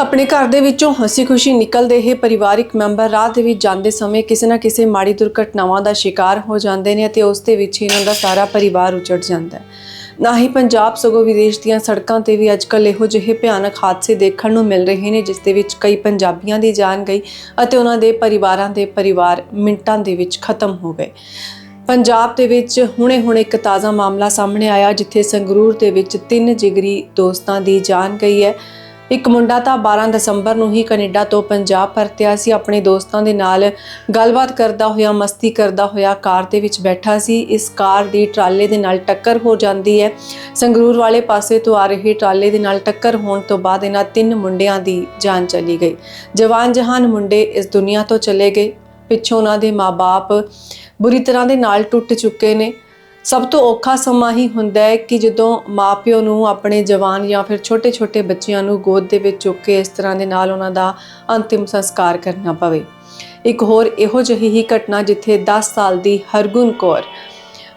ਆਪਣੇ ਘਰ ਦੇ ਵਿੱਚੋਂ ਹਸੀ ਖੁਸ਼ੀ ਨਿਕਲਦੇ ਇਹ ਪਰਿਵਾਰਿਕ ਮੈਂਬਰ ਰਾਹ ਦੇ ਵਿੱਚ ਜਾਂਦੇ ਸਮੇਂ ਕਿਸੇ ਨਾ ਕਿਸੇ ਮਾੜੀ ਦੁਰਘਟਨਾਵਾਂ ਦਾ ਸ਼ਿਕਾਰ ਹੋ ਜਾਂਦੇ ਨੇ ਅਤੇ ਉਸ ਦੇ ਵਿੱਚ ਹੀ ਇਹਨਾਂ ਦਾ ਸਾਰਾ ਪਰਿਵਾਰ ਉਜੜ ਜਾਂਦਾ ਹੈ। ਨਾ ਹੀ ਪੰਜਾਬ ਸਗੋਂ ਵਿਦੇਸ਼ ਦੀਆਂ ਸੜਕਾਂ ਤੇ ਵੀ ਅੱਜਕੱਲ ਇਹੋ ਜਿਹੇ ਭਿਆਨਕ ਹਾਦਸੇ ਦੇਖਣ ਨੂੰ ਮਿਲ ਰਹੇ ਨੇ, ਜਿਸ ਦੇ ਵਿੱਚ ਕਈ ਪੰਜਾਬੀਆਂ ਦੀ ਜਾਨ ਗਈ ਅਤੇ ਉਹਨਾਂ ਦੇ ਪਰਿਵਾਰਾਂ ਦੇ ਪਰਿਵਾਰ ਮਿੰਟਾਂ ਦੇ ਵਿੱਚ ਖਤਮ ਹੋ ਗਏ। ਪੰਜਾਬ ਦੇ ਵਿੱਚ ਹੁਣੇ-ਹੁਣੇ ਇੱਕ ਤਾਜ਼ਾ ਮਾਮਲਾ ਸਾਹਮਣੇ ਆਇਆ, ਜਿੱਥੇ ਸੰਗਰੂਰ ਦੇ ਵਿੱਚ ਤਿੰਨ ਜਿਗਰੀ ਦੋਸਤਾਂ ਦੀ ਜਾਨ ਗਈ ਹੈ। ਇੱਕ ਮੁੰਡਾ ਤਾਂ 12 ਦਸੰਬਰ ਨੂੰ ਹੀ ਕੈਨੇਡਾ ਤੋਂ ਪੰਜਾਬ ਪਰਤਿਆ ਸੀ। ਆਪਣੇ ਦੋਸਤਾਂ ਦੇ ਨਾਲ ਗੱਲਬਾਤ ਕਰਦਾ ਹੋਇਆ, ਮਸਤੀ ਕਰਦਾ ਹੋਇਆ ਕਾਰ ਦੇ ਵਿੱਚ ਬੈਠਾ ਸੀ। ਇਸ ਕਾਰ ਦੀ ਟਰਾਲੇ ਦੇ ਨਾਲ ਟੱਕਰ ਹੋ ਜਾਂਦੀ ਹੈ। ਸੰਗਰੂਰ ਵਾਲੇ ਪਾਸੇ ਤੋਂ ਆ ਰਹੇ ਟਰਾਲੇ ਦੇ ਨਾਲ ਟੱਕਰ ਹੋਣ ਤੋਂ ਬਾਅਦ ਇਹਨਾਂ ਤਿੰਨ ਮੁੰਡਿਆਂ ਦੀ ਜਾਨ ਚਲੀ ਗਈ। ਜਵਾਨ ਜਹਾਨ ਮੁੰਡੇ ਇਸ ਦੁਨੀਆ ਤੋਂ ਚਲੇ ਗਏ। ਪਿੱਛੋਂ ਉਹਨਾਂ ਦੇ ਮਾਪੇ ਬੁਰੀ ਤਰ੍ਹਾਂ ਦੇ ਨਾਲ ਟੁੱਟ ਚੁੱਕੇ ਨੇ। ਸਭ ਤੋਂ ਔਖਾ ਸਮਾਂ ਹੀ ਹੁੰਦਾ ਹੈ ਕਿ ਜਦੋਂ ਮਾਪਿਓ ਨੂੰ ਆਪਣੇ ਜਵਾਨ ਜਾਂ ਫਿਰ ਛੋਟੇ-ਛੋਟੇ ਬੱਚਿਆਂ ਨੂੰ ਗੋਦ ਦੇ ਵਿੱਚ ਚੁੱਕ ਕੇ ਇਸ ਤਰ੍ਹਾਂ ਦੇ ਨਾਲ ਉਹਨਾਂ ਦਾ ਅੰਤਿਮ ਸੰਸਕਾਰ ਕਰਨਾ ਪਵੇ। ਇੱਕ ਹੋਰ ਇਹੋ ਜਿਹੀ ਹੀ ਘਟਨਾ ਜਿੱਥੇ 10 ਸਾਲ ਦੀ ਹਰਗੁਣ ਕੌਰ,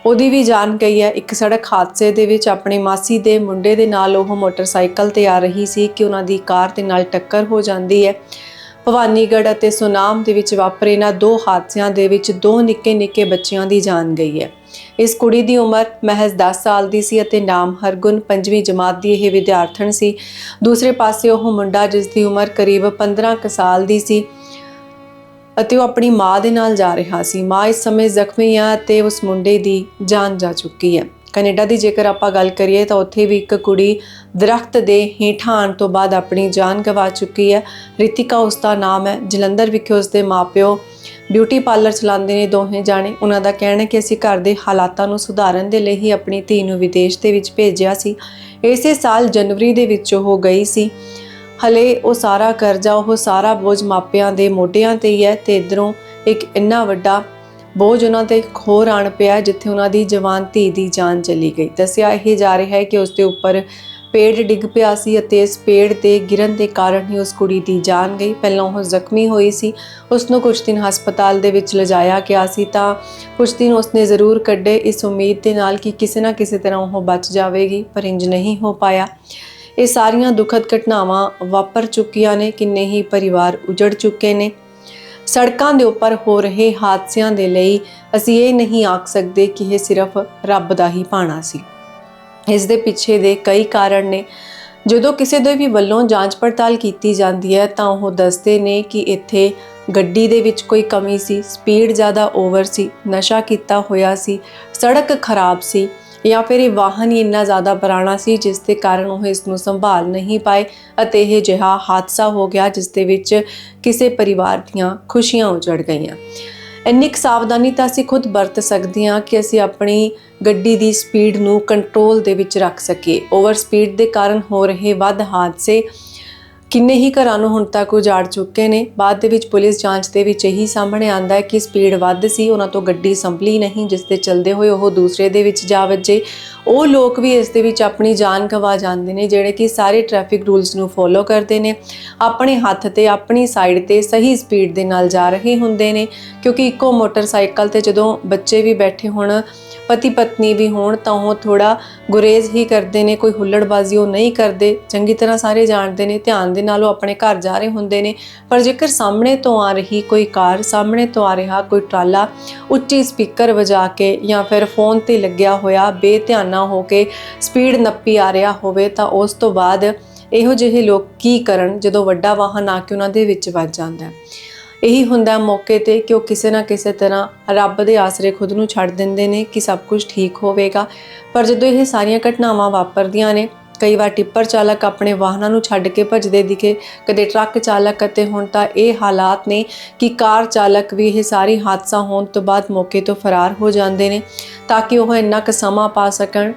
ਉਹਦੀ ਵੀ ਜਾਨ ਗਈ ਹੈ। ਇੱਕ ਸੜਕ ਹਾਦਸੇ ਦੇ ਵਿੱਚ ਆਪਣੀ ਮਾਸੀ ਦੇ ਮੁੰਡੇ ਦੇ ਨਾਲ ਉਹ ਮੋਟਰਸਾਈਕਲ ਤੇ ਆ ਰਹੀ ਸੀ ਕਿ ਉਹਨਾਂ ਦੀ ਕਾਰ ਦੇ ਨਾਲ ਟੱਕਰ ਹੋ ਜਾਂਦੀ ਹੈ। ਭਵਾਨੀਗੜ੍ਹ ਅਤੇ ਸੁਨਾਮ ਦੇ ਵਿੱਚ ਵਾਪਰੇ ਇਹਨਾਂ ਦੋ ਹਾਦਸਿਆਂ ਦੇ ਵਿੱਚ ਦੋ ਨਿੱਕੇ-ਨਿੱਕੇ ਬੱਚਿਆਂ ਦੀ ਜਾਨ ਗਈ ਹੈ। ਇਸ ਕੁੜੀ ਦੀ ਉਮਰ ਮਹਿਜ਼ 10 ਸਾਲ ਦੀ ਸੀ ਅਤੇ ਨਾਮ ਹਰਗੁਣ ਪੰਜਵੀਂ ਜਮਾਤ ਦੀ ਇਹ ਵਿਦਿਆਰਥਣ ਸੀ। ਦੂਸਰੇ ਪਾਸੇ ਉਹ ਮੁੰਡਾ ਜਿਸ ਦੀ ਉਮਰ ਕਰੀਬ 15 ਕੁ ਸਾਲ ਦੀ ਸੀ ਅਤੇ ਉਹ ਆਪਣੀ ਮਾਂ ਦੇ ਨਾਲ ਜਾ ਰਿਹਾ ਸੀ। ਮਾਂ ਇਸ ਸਮੇਂ ਜ਼ਖਮੀ ਹੈ ਤੇ ਉਸ ਮੁੰਡੇ ਦੀ ਜਾਨ ਜਾ ਚੁੱਕੀ ਹੈ। ਕੈਨੇਡਾ ਦੀ ਜੇਕਰ ਆਪਾਂ ਗੱਲ ਕਰੀਏ ਤਾਂ ਉੱਥੇ ਵੀ ਇੱਕ ਕੁੜੀ ਦਰਖਤ ਦੇ ਹੇਠਾਂ ਆਉਣ ਤੋਂ ਬਾਅਦ ਆਪਣੀ ਜਾਨ ਗਵਾ ਚੁੱਕੀ ਹੈ। ਰਿਤਿਕਾ ਉਸ ਦਾ ਨਾਮ ਹੈ। ਜਲੰਧਰ ਵਿਖੇ ਉਸ ਦੇ ਮਾਪਿਓ ਬਿਊਟੀ ਪਾਰਲਰ ਚਲਾਉਂਦੇ ਨੇ ਦੋਹੇ ਜਾਣੇ। ਉਹਨਾਂ ਦਾ ਕਹਿਣਾ ਹੈ ਕਿ ਅਸੀਂ ਘਰ ਦੇ ਹਾਲਾਤਾਂ ਨੂੰ ਸੁਧਾਰਨ ਦੇ ਲਈ ਹੀ ਆਪਣੀ ਧੀ ਨੂੰ ਵਿਦੇਸ਼ ਦੇ ਵਿੱਚ ਭੇਜਿਆ ਸੀ। ਇਸੇ ਸਾਲ ਜਨਵਰੀ ਦੇ ਵਿੱਚ ਉਹ ਗਈ ਸੀ। ਹਲੇ ਉਹ ਸਾਰਾ ਕਰਜ਼ਾ, ਉਹ ਸਾਰਾ ਬੋਝ ਮਾਪਿਆਂ ਦੇ ਮੋਢਿਆਂ ਤੇ ਹੀ ਹੈ ਤੇ ਇਧਰੋਂ ਇੱਕ ਇੰਨਾ ਵੱਡਾ ਬੋਝ ਉਹਨਾਂ ਤੇ ਖੋਰ ਆਣ ਪਿਆ ਜਿੱਥੇ ਉਹਨਾਂ ਦੀ ਜਵਾਨ ਧੀ ਦੀ ਜਾਨ ਚਲੀ ਗਈ। ਦੱਸਿਆ ਇਹ ਜਾ ਰਿਹਾ ਹੈ ਕਿ ਉਸ ਦੇ ਉੱਪਰ ਪੇੜ ਡਿੱਗ ਪਿਆ ਸੀ ਅਤੇ ਇਸ ਪੇੜ ਤੇ ਗਿਰਨ ਦੇ ਕਾਰਨ ਹੀ ਉਸ ਕੁੜੀ ਦੀ ਜਾਨ ਗਈ। ਪਹਿਲਾਂ ਉਹ ਜ਼ਖਮੀ ਹੋਈ ਸੀ। ਉਸ ਨੂੰ ਕੁਝ ਦਿਨ ਹਸਪਤਾਲ ਦੇ ਵਿੱਚ ਲਿਜਾਇਆ ਗਿਆ ਸੀ ਤਾਂ ਕੁਝ ਦਿਨ ਉਸਨੇ ਜ਼ਰੂਰ ਕੱਢੇ। ਇਸ ਉਮੀਦ ਦੇ ਨਾਲ ਕਿ ਕਿਸੇ ਨਾ ਕਿਸੇ ਤਰ੍ਹਾਂ ਉਹ ਬਚ ਜਾਵੇਗੀ, ਪਰ ਇੰਜ ਨਹੀਂ ਹੋ ਪਾਇਆ। ਇਹ ਸਾਰੀਆਂ ਦੁਖਦ ਘਟਨਾਵਾਂ ਵਾਪਰ ਚੁੱਕੀਆਂ ਨੇ, ਕਿੰਨੇ ਹੀ ਪਰਿਵਾਰ ਉਜੜ ਚੁੱਕੇ ਨੇ। ਸੜਕਾਂ ਦੇ ਉੱਪਰ ਹੋ ਰਹੇ ਹਾਦਸਿਆਂ ਦੇ ਲਈ ਅਸੀਂ ਇਹ ਨਹੀਂ ਆਖ ਸਕਦੇ ਕਿ ਇਹ ਸਿਰਫ ਰੱਬ ਦਾ ਹੀ ਭਾਣਾ ਸੀ। ਇਸ ਦੇ ਪਿੱਛੇ ਦੇ ਕਈ ਕਾਰਨ ਨੇ। ਜਦੋਂ ਕਿਸੇ ਦੇ ਵੀ ਵੱਲੋਂ ਜਾਂਚ ਪੜਤਾਲ ਕੀਤੀ ਜਾਂਦੀ ਹੈ ਤਾਂ ਉਹ ਦੱਸਦੇ ਨੇ ਕਿ ਇੱਥੇ ਗੱਡੀ ਦੇ ਵਿੱਚ ਕੋਈ ਕਮੀ ਸੀ, ਸਪੀਡ ਜ਼ਿਆਦਾ ਓਵਰ ਸੀ, ਨਸ਼ਾ ਕੀਤਾ ਹੋਇਆ ਸੀ, ਸੜਕ ਖਰਾਬ ਸੀ ਜਾਂ ਫਿਰ ਇਹ ਵਾਹਨ ਹੀ ਇੰਨਾ ਜ਼ਿਆਦਾ ਪੁਰਾਣਾ ਸੀ ਜਿਸ ਦੇ ਕਾਰਨ ਉਹ ਇਸ ਨੂੰ ਸੰਭਾਲ ਨਹੀਂ ਪਾਏ ਅਤੇ ਇਹ ਜਿਹਾ ਹਾਦਸਾ ਹੋ ਗਿਆ ਜਿਸ ਦੇ ਵਿੱਚ ਕਿਸੇ ਪਰਿਵਾਰ ਦੀਆਂ ਖੁਸ਼ੀਆਂ ਉਜੜ ਗਈਆਂ। ਇੰਨੀ ਕੁ ਸਾਵਧਾਨੀ ਤਾਂ ਅਸੀਂ ਖੁਦ ਵਰਤ ਸਕਦੇ ਹਾਂ ਕਿ ਅਸੀਂ ਆਪਣੀ ਗੱਡੀ ਦੀ ਸਪੀਡ ਨੂੰ ਕੰਟਰੋਲ ਦੇ ਵਿੱਚ ਰੱਖ ਸਕੀਏ। ਓਵਰ ਸਪੀਡ ਦੇ ਕਾਰਨ ਹੋ ਰਹੇ ਵੱਧ ਹਾਦਸੇ ਕਿੰਨੇ ਹੀ ਘਰਾਂ ਨੂੰ ਹੁਣ ਤੱਕ ਉਜਾੜ ਚੁੱਕੇ ਨੇ। ਬਾਅਦ ਦੇ ਵਿੱਚ ਪੁਲਿਸ ਜਾਂਚ ਦੇ ਵਿੱਚ ਇਹੀ ਸਾਹਮਣੇ ਆਂਦਾ ਹੈ ਕਿ ਸਪੀਡ ਵੱਧ ਸੀ, ਉਹਨਾਂ ਤੋਂ ਗੱਡੀ ਸੰਭਲੀ ਨਹੀਂ, ਜਿਸ ਤੇ ਚਲਦੇ ਹੋਏ ਉਹ ਦੂਸਰੇ ਦੇ ਵਿੱਚ ਜਾ ਵੱਜੇ। ਉਹ ਲੋਕ ਵੀ ਇਸ ਦੇ ਵਿੱਚ ਆਪਣੀ ਜਾਨ ਗਵਾ ਜਾਂਦੇ ਨੇ, ਜਿਹੜੇ ਕਿ ਸਾਰੇ ਟ੍ਰੈਫਿਕ ਰੂਲਸ ਨੂੰ ਫੋਲੋ ਕਰਦੇ ਨੇ। ਆਪਣੇ ਹੱਥ ਤੇ ਆਪਣੀ ਸਾਈਡ ਤੇ ਸਹੀ ਸਪੀਡ ਦੇ ਨਾਲ ਜਾ ਰਹੇ ਹੁੰਦੇ ਨੇ, ਕਿਉਂਕਿ ਇੱਕੋ ਮੋਟਰਸਾਈਕਲ ਤੇ ਜਦੋਂ ਬੱਚੇ ਵੀ ਬੈਠੇ ਹੋਣ ਪਤੀ ਪਤਨੀ ਵੀ ਹੋਣ ਤਾਂ ਉਹ ਥੋੜਾ ਗੁਰੇਜ਼ ਹੀ ਕਰਦੇ ਨੇ, ਕੋਈ ਹੁੱਲੜਬਾਜ਼ੀ ਉਹ ਨਹੀਂ ਕਰਦੇ। ਚੰਗੀ ਤਰ੍ਹਾਂ ਸਾਰੇ ਜਾਣਦੇ ਨੇ, ਧਿਆਨ ਦੇ ਨਾਲ ਉਹ ਆਪਣੇ ਘਰ ਜਾ ਰਹੇ ਹੁੰਦੇ ਨੇ। ਪਰ ਜੇਕਰ ਸਾਹਮਣੇ ਤੋਂ ਆ ਰਹੀ ਕੋਈ ਕਾਰ, ਸਾਹਮਣੇ ਤੋਂ ਆ ਰਿਹਾ ਕੋਈ ਟਰਾਲਾ, ਉੱਚੀ ਸਪੀਕਰ ਵਜਾ ਕੇ ਜਾਂ ਫਿਰ ਫੋਨ ਤੇ ਲੱਗਿਆ ਹੋਇਆ ਬੇਧਿਆਨਾ ਹੋ ਕੇ ਸਪੀਡ ਨੱਪੀ ਆ ਰਿਹਾ ਹੋਵੇ ਤਾਂ ਉਸ ਤੋਂ ਬਾਅਦ ਇਹੋ ਜਿਹੇ ਲੋਕ ਕੀ ਕਰਨ ਜਦੋਂ ਵੱਡਾ ਵਾਹਨ ਆ ਕੇ ਉਹਨਾਂ ਦੇ ਵਿੱਚ ਵੱਜ ਜਾਂਦਾ ਹੈ? ਇਹੀ ਹੁੰਦਾ ਮੌਕੇ ਤੇ ਕਿ ਉਹ ਕਿਸੇ ਨਾ ਕਿਸੇ ਤਰ੍ਹਾਂ ਰੱਬ ਦੇ ਆਸਰੇ ਖੁਦ ਨੂੰ ਛੱਡ ਦਿੰਦੇ ਨੇ ਕਿ ਸਭ ਕੁਝ ਠੀਕ ਹੋਵੇਗਾ। ਪਰ ਜਦੋਂ ਇਹ ਸਾਰੀਆਂ ਘਟਨਾਵਾਂ ਵਾਪਰਦੀਆਂ ਨੇ, ਕਈ ਵਾਰ ਟਿੱਪਰ ਚਾਲਕ ਆਪਣੇ ਵਾਹਨਾਂ ਨੂੰ ਛੱਡ ਕੇ ਭੱਜਦੇ ਦਿਖੇ, ਕਦੇ ਟਰੱਕ ਚਾਲਕ ਅਤੇ ਹੁਣ ਤਾਂ ਇਹ ਹਾਲਾਤ ਨੇ ਕਿ ਕਾਰ ਚਾਲਕ ਵੀ ਇਹ ਸਾਰੀ ਹਾਦਸਾ ਹੋਣ ਤੋਂ ਬਾਅਦ ਮੌਕੇ ਤੋਂ ਫਰਾਰ ਹੋ ਜਾਂਦੇ ਨੇ ਤਾਂ ਕਿ ਉਹ ਇੰਨਾ ਕੁ ਸਮਾਂ ਪਾ ਸਕਣ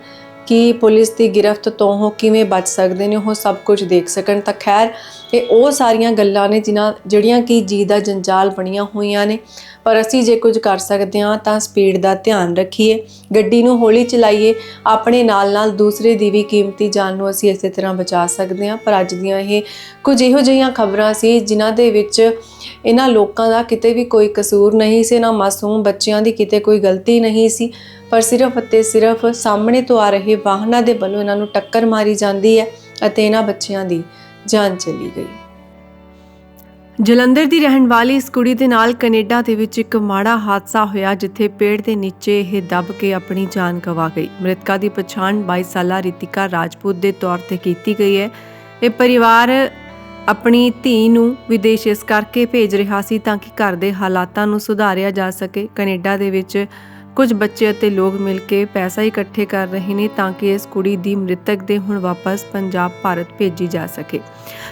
ਕਿ ਪੁਲਿਸ ਦੀ ਗ੍ਰਿਫਤ ਤੋਂ ਉਹ ਕਿਵੇਂ ਬਚ ਸਕਦੇ ਨੇ, ਉਹ ਸਭ ਕੁਝ ਦੇਖ ਸਕਣ। ਤਾਂ ਖੈਰ ਇਹ ਉਹ ਸਾਰੀਆਂ ਗੱਲਾਂ ਨੇ ਜਿਨ੍ਹਾਂ, ਜਿਹੜੀਆਂ ਕਿ ਜੀ ਦਾ ਜੰਜਾਲ ਬਣੀਆਂ ਹੋਈਆਂ ਨੇ। ਪਰ ਅਸੀਂ ਜੇ ਕੁਝ ਕਰ ਸਕਦੇ ਹਾਂ ਤਾਂ ਸਪੀਡ ਦਾ ਧਿਆਨ ਰੱਖੀਏ, ਗੱਡੀ ਨੂੰ ਹੌਲੀ ਚਲਾਈਏ, ਆਪਣੇ ਨਾਲ-ਨਾਲ ਦੂਸਰੇ ਦੀ ਵੀ ਕੀਮਤੀ ਜਾਨ ਨੂੰ ਅਸੀਂ ਇਸੇ ਤਰ੍ਹਾਂ ਬਚਾ ਸਕਦੇ ਹਾਂ। ਪਰ ਅੱਜ ਦੀਆਂ ਇਹ ਕੁਝ ਇਹੋ ਜਿਹੀਆਂ ਖਬਰਾਂ ਸੀ ਜਿਨ੍ਹਾਂ ਦੇ ਵਿੱਚ ਇਹਨਾਂ ਲੋਕਾਂ ਦਾ ਕਿਤੇ ਵੀ ਕੋਈ ਕਸੂਰ ਨਹੀਂ ਸੀ, ਨਾ ਮਾਸੂਮ ਬੱਚਿਆਂ ਦੀ ਕਿਤੇ ਕੋਈ ਗਲਤੀ ਨਹੀਂ ਸੀ। ਪਰ ਸਿਰਫ ਅਤੇ ਸਿਰਫ ਸਾਹਮਣੇ ਤੋਂ ਆ ਰਹੇ ਵਾਹਨਾਂ ਦੇ ਵੱਲੋਂ ਇਹਨਾਂ ਨੂੰ ਟੱਕਰ ਮਾਰੀ ਜਾਂਦੀ ਹੈ ਅਤੇ ਇਹਨਾਂ ਬੱਚਿਆਂ ਦੀ ਜਾਨ ਚਲੀ ਗਈ। ਜਲੰਧਰ ਦੀ ਰਹਿਣ ਵਾਲੀ ਇਸ ਕੁੜੀ ਦੇ ਨਾਲ ਕੈਨੇਡਾ ਦੇ ਵਿੱਚ ਇੱਕ ਮਾੜਾ ਹਾਦਸਾ ਹੋਇਆ ਜਿੱਥੇ ਪੇੜ ਦੇ ਨੀਚੇ ਇਹ ਦਬ ਕੇ ਆਪਣੀ ਜਾਨ ਗਵਾ ਗਈ। ਮ੍ਰਿਤਕਾ ਦੀ ਪਛਾਣ 22 ਸਾਲਾ ਰਿਤਿਕਾ ਰਾਜਪੂਤ ਦੇ ਤੌਰ ਤੇ ਕੀਤੀ ਗਈ ਹੈ। ਇਹ ਪਰਿਵਾਰ ਆਪਣੀ ਧੀ ਨੂੰ ਵਿਦੇਸ਼ ਇਸ ਕਰਕੇ ਭੇਜ ਰਿਹਾ ਸੀ ਤਾਂ ਕਿ ਘਰ ਦੇ ਹਾਲਾਤਾਂ ਨੂੰ ਸੁਧਾਰਿਆ ਜਾ ਸਕੇ। ਕੈਨੇਡਾ ਦੇ ਵਿੱਚ ਕੁਝ ਬੱਚੇ ਅਤੇ ਲੋਕ ਮਿਲ ਕੇ ਪੈਸਾ ਇਕੱਠੇ ਕਰ ਰਹੇ ਨੇ ਤਾਂ ਕਿ ਇਸ ਕੁੜੀ ਦੀ ਮ੍ਰਿਤਕ ਦੇ ਹੁਣ ਵਾਪਸ ਪੰਜਾਬ, ਭਾਰਤ ਭੇਜੀ ਜਾ ਸਕੇ।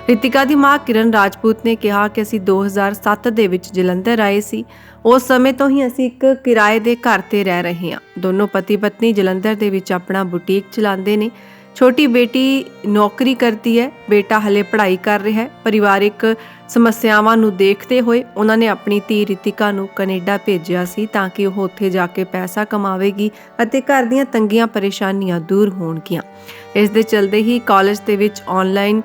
ਰਿਤਿਕਾ ਦੀ ਮਾਂ ਕਿਰਨ ਰਾਜਪੂਤ ਨੇ ਕਿਹਾ ਕਿ ਅਸੀਂ 2007 ਦੇ ਵਿੱਚ ਜਲੰਧਰ ਆਏ ਸੀ। ਉਸ ਸਮੇਂ ਤੋਂ ਹੀ ਅਸੀਂ ਇੱਕ ਕਿਰਾਏ ਦੇ ਘਰ ਤੇ ਰਹਿ ਰਹੇ ਹਾਂ। ਦੋਨੋਂ ਪਤੀ ਪਤਨੀ ਜਲੰਧਰ ਦੇ ਵਿੱਚ ਆਪਣਾ ਬੁਟੀਕ ਚਲਾਉਂਦੇ ਨੇ। ਛੋਟੀ ਬੇਟੀ ਨੌਕਰੀ ਕਰਦੀ ਹੈ। ਬੇਟਾ ਹਲੇ ਪੜ੍ਹਾਈ ਕਰ ਰਿਹਾ ਹੈ। ਪਰਿਵਾਰਿਕ ਸਮੱਸਿਆਵਾਂ ਨੂੰ ਦੇਖਦੇ ਹੋਏ ਉਹਨਾਂ ਨੇ ਆਪਣੀ ਧੀ ਰਿਤਿਕਾ ਨੂੰ ਕੈਨੇਡਾ ਭੇਜਿਆ ਸੀ ਤਾਂ ਕਿ ਉਹ ਉੱਥੇ ਜਾ ਕੇ ਪੈਸਾ ਕਮਾਵੇਗੀ ਅਤੇ ਘਰ ਦੀਆਂ ਤੰਗੀਆਂ ਪਰੇਸ਼ਾਨੀਆਂ ਦੂਰ ਹੋਣਗੀਆਂ। ਇਸ ਦੇ ਚਲਦੇ ਹੀ ਕਾਲਜ ਦੇ ਵਿੱਚ ਆਨਲਾਈਨ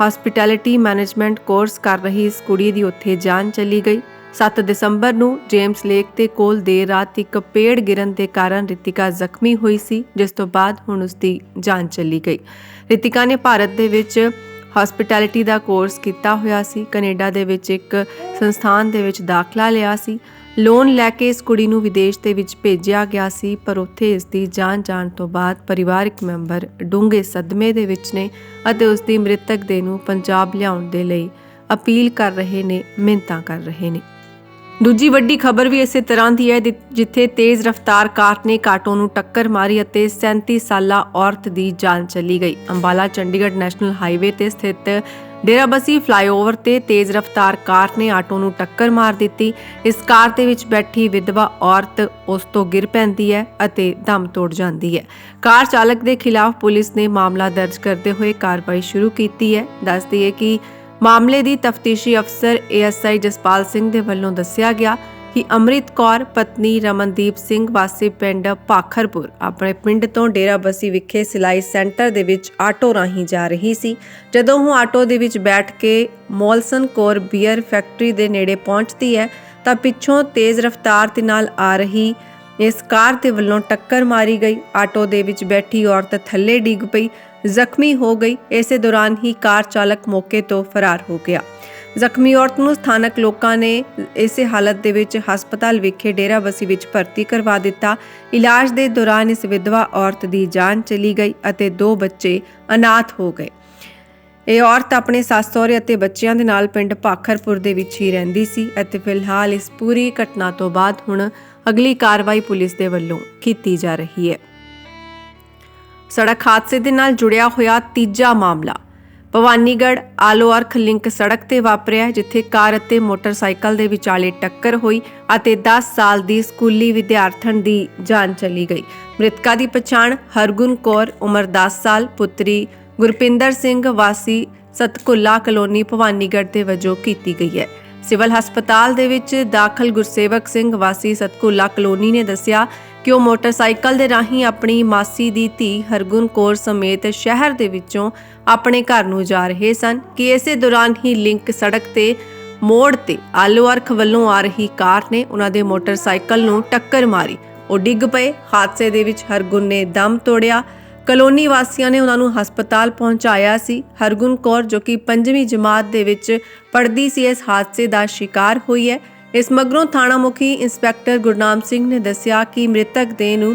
ਹਸਪਿਟੈਲਿਟੀ ਮੈਨੇਜਮੈਂਟ ਕੋਰਸ ਕਰ ਰਹੀ ਇਸ ਕੁੜੀ ਦੀ ਉੱਥੇ ਜਾਨ ਚਲੀ ਗਈ। 7 ਦਸੰਬਰ ਨੂੰ ਜੇਮਸ ਲੇਕ ਦੇ ਕੋਲ ਦੇਰ ਰਾਤ ਇੱਕ ਪੇੜ ਗਿਰਨ ਦੇ ਕਾਰਨ ਰਿਤਿਕਾ ਜ਼ਖਮੀ ਹੋਈ ਸੀ, ਜਿਸ ਤੋਂ ਬਾਅਦ ਹੁਣ ਉਸ ਦੀ ਜਾਨ ਚਲੀ ਗਈ। ਰਿਤਿਕਾ ਨੇ ਭਾਰਤ ਦੇ ਵਿੱਚ ਹਸਪਿਟੈਲਿਟੀ ਦਾ ਕੋਰਸ ਕੀਤਾ ਹੋਇਆ ਸੀ। ਕੈਨੇਡਾ ਦੇ ਵਿੱਚ ਇੱਕ ਸੰਸਥਾਨ ਦੇ ਵਿੱਚ ਦਾਖਲਾ ਲਿਆ ਸੀ। ਲੋਨ ਲੈ ਕੇ ਇਸ ਕੁੜੀ ਨੂੰ ਵਿਦੇਸ਼ ਦੇ ਵਿੱਚ ਭੇਜਿਆ ਗਿਆ ਸੀ, ਪਰ ਉੱਥੇ ਇਸ ਦੀ ਜਾਨ ਜਾਣ ਤੋਂ ਬਾਅਦ ਪਰਿਵਾਰਕ ਮੈਂਬਰ ਡੂੰਘੇ ਸਦਮੇ ਦੇ ਵਿੱਚ ਨੇ ਅਤੇ ਉਸ ਦੀ ਮ੍ਰਿਤਕ ਦੇ ਨੂੰ ਪੰਜਾਬ ਲਿਆਉਣ ਦੇ ਲਈ ਅਪੀਲ ਕਰ ਰਹੇ ਨੇ, ਮਿਹਨਤਾਂ ਕਰ ਰਹੇ ਨੇ। ਦੂਜੀ ਵੱਡੀ ਖਬਰ ਵੀ ਇਸੇ ਤਰ੍ਹਾਂ ਦੀ ਹੈ ਜਿੱਥੇ ਤੇਜ਼ ਰਫ਼ਤਾਰ ਕਾਰ ਨੇ ਕਾਟੋ ਨੂੰ ਟੱਕਰ ਮਾਰੀ ਅਤੇ 37 ਸਾਲਾ ਔਰਤ ਦੀ ਜਾਨ ਚਲੀ ਗਈ। ਅੰਬਾਲਾ, ਚੰਡੀਗੜ੍ਹ ਨੈਸ਼ਨਲ ਹਾਈਵੇ ਤੇ ਸਥਿਤ ਡੇਰਾਬੱਸੀ ਫਲਾਈਓਵਰ ਤੇ ਤੇਜ਼ ਰਫ਼ਤਾਰ ਕਾਰ ਨੇ ਆਟੋ ਨੂੰ ਟੱਕਰ ਮਾਰ ਦਿੱਤੀ। ਇਸ ਕਾਰ ਦੇ ਵਿੱਚ ਬੈਠੀ ਵਿਧਵਾ ਔਰਤ ਉਸ ਤੋਂ ਗਿਰ ਪੈਂਦੀ ਹੈ ਅਤੇ ਦਮ ਤੋੜ ਜਾਂਦੀ ਹੈ। ਕਾਰ ਚਾਲਕ ਦੇ ਖਿਲਾਫ ਪੁਲਿਸ ਨੇ ਮਾਮਲਾ ਦਰਜ ਕਰਦੇ ਹੋਏ ਕਾਰਵਾਈ ਸ਼ੁਰੂ ਕੀਤੀ ਹੈ। ਦੱਸਦੀ ਹੈ ਕਿ ਮਾਮਲੇ ਦੀ ਤਫਤੀਸ਼ੀ ਅਫਸਰ ਏਐਸਆਈ ਜਸਪਾਲ ਸਿੰਘ ਦੇ ਵੱਲੋਂ ਦੱਸਿਆ ਗਿਆ ਕਿ ਅੰਮ੍ਰਿਤ ਕੌਰ, ਪਤਨੀ ਰਮਨਦੀਪ ਸਿੰਘ ਵਾਸੀ ਪਿੰਡ ਭਾਖਰਪੁਰ ਆਪਣੇ ਪਿੰਡ ਤੋਂ ਡੇਰਾਬੱਸੀ ਵਿਖੇ ਸਿਲਾਈ ਸੈਂਟਰ ਦੇ ਵਿੱਚ ਆਟੋ ਰਾਹੀਂ ਜਾ ਰਹੀ ਸੀ। ਜਦੋਂ ਉਹ ਆਟੋ ਦੇ ਵਿੱਚ ਬੈਠ ਕੇ ਮੌਲਸਨ ਕੋਰ ਬੀਅਰ ਫੈਕਟਰੀ ਦੇ ਨੇੜੇ ਪਹੁੰਚਦੀ ਹੈ, ਤਾਂ ਪਿੱਛੋਂ ਤੇਜ਼ ਰਫ਼ਤਾਰ ਦੇ ਨਾਲ ਆ ਰਹੀ ਇਸ ਕਾਰ ਦੇ ਵੱਲੋਂ ਟੱਕਰ ਮਾਰੀ ਗਈ। ਆਟੋ ਦੇ ਵਿੱਚ ਬੈਠੀ ਔਰਤ ਥੱਲੇ ਡਿੱਗ ਪਈ। ਜ਼ਖਮੀ ਹੋ ਗਈ। ਇਸੇ ਦੌਰਾਨ ਹੀ ਕਾਰ ਚਾਲਕ ਮੌਕੇ ਤੋਂ ਫਰਾਰ ਹੋ ਗਿਆ। ਜ਼ਖਮੀ ਔਰਤ ਨੂੰ ਸਥਾਨਕ ਲੋਕਾਂ ਨੇ ਇਸੇ ਹਾਲਤ ਦੇ ਵਿੱਚ ਹਸਪਤਾਲ ਵਿਖੇ ਡੇਰਾਬੱਸੀ ਵਿੱਚ ਭਰਤੀ ਕਰਵਾ ਦਿੱਤਾ। ਇਲਾਜ ਦੇ ਦੌਰਾਨ ਇਸ ਵਿਧਵਾ ਔਰਤ ਦੀ ਜਾਨ ਚਲੀ ਗਈ ਅਤੇ ਦੋ ਬੱਚੇ ਅਨਾਥ ਹੋ ਗਏ। ਇਹ ਔਰਤ ਆਪਣੇ ਸੱਸ, ਸਹੁਰੇ ਅਤੇ ਬੱਚਿਆਂ ਦੇ ਨਾਲ ਪਿੰਡ ਭਾਖਰਪੁਰ ਦੇ ਵਿੱਚ ਹੀ ਰਹਿੰਦੀ ਸੀ ਅਤੇ ਫਿਲਹਾਲ ਇਸ ਪੂਰੀ ਘਟਨਾ ਤੋਂ ਬਾਅਦ ਹੁਣ ਅਗਲੀ ਕਾਰਵਾਈ ਪੁਲਿਸ ਦੇ ਵੱਲੋਂ ਕੀਤੀ ਜਾ ਰਹੀ ਹੈ। ਸੜਕ ਹਾਦਸੇ ਦੇ ਨਾਲ ਜੁੜਿਆ ਹੋਇਆ ਤੀਜਾ ਮਾਮਲਾ। ਭਵਾਨੀਗੜ੍ਹ ਆਲੋ ਅਰਖ ਲਿੰਕ ਸੜਕ ਤੇ ਵਾਪਰਿਆ, ਜਿੱਥੇ ਕਾਰ ਅਤੇ ਮੋਟਰਸਾਈਕਲ ਦੇ ਵਿਚਾਲੇ ਟੱਕਰ ਹੋਈ ਅਤੇ 10 ਸਾਲ ਦੀ ਸਕੂਲੀ ਵਿਦਿਆਰਥਣ ਦੀ ਜਾਨ ਚਲੀ ਗਈ। ਮ੍ਰਿਤਕਾ ਦੀ ਪਛਾਣ ਹਰਗੁਣ ਕੌਰ, ਉਮਰ 10 ਸਾਲ, ਪੁੱਤਰੀ ਗੁਰਪਿੰਦਰ ਸਿੰਘ ਵਾਸੀ, ਸਤਕੁੱਲਾ ਕਲੋਨੀ, ਭਵਾਨੀਗੜ੍ਹ ਦੇ ਵਜੋਂ ਕੀਤੀ ਗਈ ਹੈ। ਸਿਵਲ ਹਸਪਤਾਲ ਦੇ ਵਿੱਚ ਦਾਖਲ ਗੁਰਸੇਵਕ ਸਿੰਘ ਵਾਸੀ ਸਤਕੁੱਲਾ ਕਲੋਨੀ ਨੇ ਦੱਸਿਆ ਕਿ ਉਹ ਮੋਟਰਸਾਈਕਲ ਦੇ ਰਾਹੀਂ ਆਪਣੀ ਮਾਸੀ ਦੀ ਧੀ ਹਰਗੁਣ ਕੌਰ ਸਮੇਤ ਸ਼ਹਿਰ ਦੇ ਵਿੱਚੋਂ ਆਪਣੇ ਘਰ ਨੂੰ ਜਾ ਰਹੇ ਸਨ ਕਿ ਇਸੇ ਦੌਰਾਨ ਹੀ ਲਿੰਕ ਸੜਕ ਤੇ ਮੋੜ ਤੇ ਆਲੂ ਅਰਖ ਵੱਲੋਂ ਆ ਰਹੀ ਕਾਰ ਨੇ ਉਹਨਾਂ ਦੇ ਮੋਟਰਸਾਈਕਲ ਨੂੰ ਟੱਕਰ ਮਾਰੀ। ਉਹ ਡਿੱਗ ਪਏ। ਹਾਦਸੇ ਦੇ ਵਿੱਚ ਹਰਗੁਣ ਨੇ ਦਮ ਤੋੜਿਆ। ਕਲੋਨੀ ਵਾਸੀਆਂ ਨੇ ਉਹਨਾਂ ਨੂੰ ਹਸਪਤਾਲ ਪਹੁੰਚਾਇਆ ਸੀ। ਹਰਗੁਣ ਕੌਰ ਜੋ ਕਿ 5ਵੀਂ ਜਮਾਤ ਦੇ ਵਿੱਚ ਪੜ੍ਹਦੀ ਸੀ, ਇਸ ਹਾਦਸੇ ਦਾ ਸ਼ਿਕਾਰ ਹੋਈ ਹੈ। ਇਸ ਮਗਰੋਂ ਥਾਣਾ ਮੁਖੀ ਇੰਸਪੈਕਟਰ ਗੁਰਨਾਮ ਸਿੰਘ ਨੇ ਦੱਸਿਆ ਕਿ ਮ੍ਰਿਤਕ ਦੇ ਨੂੰ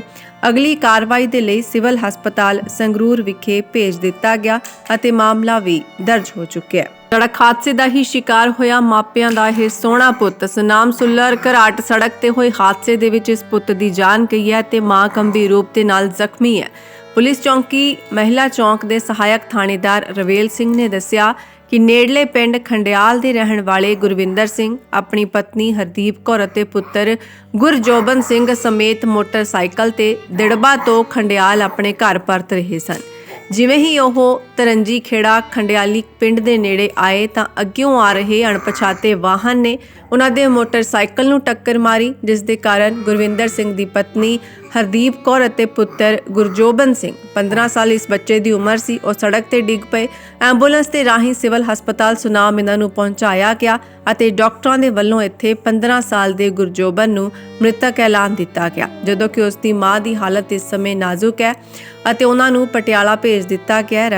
ਅਗਲੀ ਕਾਰਵਾਈ ਦੇ ਲਈ ਸਿਵਲ ਹਸਪਤਾਲ ਸੰਗਰੂਰ ਵਿਖੇ ਭੇਜ ਦਿੱਤਾ ਗਿਆ ਅਤੇ ਮਾਮਲਾ ਵੀ ਦਰਜ ਹੋ ਚੁੱਕਿਆ ਹੈ। ਸੜਕ ਹਾਦਸੇ ਦਾ ਹੀ ਸ਼ਿਕਾਰ ਹੋਇਆ, ਮਾਪਿਆਂ ਦਾ ਇਹ ਸੋਹਣਾ ਪੁੱਤ ਸੁਨਾਮ ਸੁੱਲਰ ਘਰਾਟ ਸੜਕ ਤੇ ਹੋਏ ਹਾਦਸੇ ਦੇ ਵਿੱਚ ਇਸ ਪੁੱਤ ਦੀ ਜਾਨ ਗਈ ਹੈ ਤੇ ਮਾਂ ਗੰਭੀਰ ਰੂਪ ਦੇ ਨਾਲ ਜ਼ਖਮੀ ਹੈ। ਪੁਲਿਸ ਚੌਂਕੀ ਮਹਿਲਾ ਚੌਂਕ ਦੇ ਸਹਾਇਕ ਥਾਣੇਦਾਰ ਰਵੇਲ ਸਿੰਘ ਨੇ ਦੱਸਿਆ ਕਿ ਨੇੜਲੇ ਪਿੰਡ ਖੰਡਿਆਲ ਦੇ ਰਹਿਣ ਵਾਲੇ ਗੁਰਵਿੰਦਰ ਸਿੰਘ, ਆਪਣੀ ਪਤਨੀ ਹਰਦੀਪ ਕੌਰ ਅਤੇ ਪੁੱਤਰ ਗੁਰਜੋਬਨ ਸਿੰਘ ਸਮੇਤ ਮੋਟਰਸਾਈਕਲ ਤੇ ਦਿੜਬਾ ਤੋਂ ਖੰਡਿਆਲ ਆਪਣੇ ਘਰ ਪਰਤ ਰਹੇ ਸਨ। ਜਿਵੇਂ ਹੀ ਉਹ ਤਰੰਜੀ ਖੇੜਾ ਖੰਡਿਆਲੀ ਪਿੰਡ ਦੇ ਨੇੜੇ ਆਏ ਤਾਂ ਅੱਗਿਓਂ ਆ ਰਹੇ ਅਣਪਛਾਤੇ ਵਾਹਨ ਨੇ ਉਹਨਾਂ ਦੇ ਮੋਟਰਸਾਈਕਲ ਨੂੰ ਟੱਕਰ ਮਾਰੀ, ਜਿਸ ਦੇ ਕਾਰਨ ਗੁਰਵਿੰਦਰ ਸਿੰਘ ਦੀ ਪਤਨੀ ਹਰਦੀਪ ਕੌਰ ਅਤੇ ਪੁੱਤਰ ਗੁਰਜੋਬਨ ਸਿੰਘ 15 ਸਾਲ ਇਸ ਬੱਚੇ ਦੀ ਉਮਰ ਸੀ। ਉਹ ਸੜਕ ਤੇ ਡਿੱਗ ਪਏ। ਐਂਬੂਲੈਂਸ ਤੇ ਰਾਹੀਂ ਸਿਵਲ ਹਸਪਤਾਲ ਸੁਨਾਮ ਇਹਨਾਂ ਨੂੰ ਪਹੁੰਚਾਇਆ ਗਿਆ ਅਤੇ ਡਾਕਟਰਾਂ ਦੇ ਵੱਲੋਂ ਇੱਥੇ 15 ਸਾਲ ਦੇ ਗੁਰਜੋਬਨ ਨੂੰ ਮ੍ਰਿਤਕ ਐਲਾਨ ਦਿੱਤਾ ਗਿਆ, ਜਦੋਂ ਕਿ ਉਸ ਦੀ ਮਾਂ ਦੀ ਹਾਲਤ ਇਸ ਸਮੇਂ ਨਾਜ਼ੁਕ ਹੈ ਅਤੇ ਉਹਨਾਂ ਨੂੰ ਪਟਿਆਲਾ ਭੇਜ ਦਿੱਤਾ ਗਿਆ